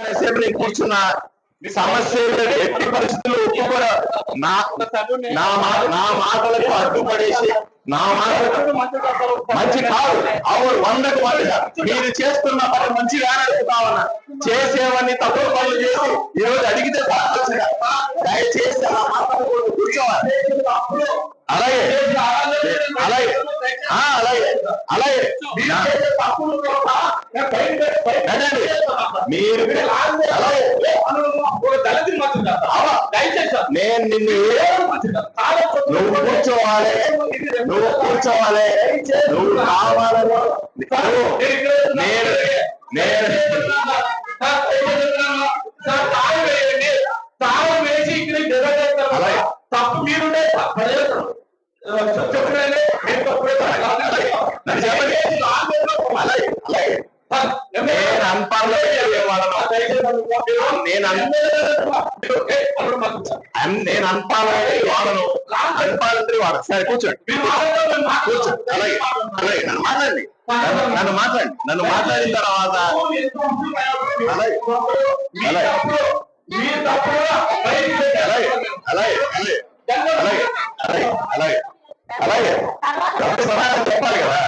Assembly నేను కూర్చున్నా సమస్యలు ఎట్టి పరిస్థితులు ఒప్పుకోరా నా నా నా మాటలకు అడ్డుపడేసి నా మాటలకు మంచి కాదు. అవును వందకు వంద. మీరు చేస్తున్న పని మంచి కానడుగుతామన్నా చేసేవన్నీ తప్పుడు పనులు చేసి ఈరోజు అడిగితే దయచేసి ఆ మాటలు మీరు. నేను నిన్ను నువ్వు కూర్చోవాలి నువ్వు కూర్చోవాలి నువ్వు కావాలని నేను నేను. తప్పు మీరుండే తప్పలేదు నేను అంటానంటే వాడను అంటానంటే వాడు సరే కూర్చోండి కూర్చోండి అలాగే అలాగే నన్ను మాట్లాడండి నన్ను మాట్లాడండి నన్ను మాట్లాడిన తర్వాత అలాగే అలాగే అలాగే అలాగే అలాగే అలాగే అలాగే అలాగే చెప్పాలి కదా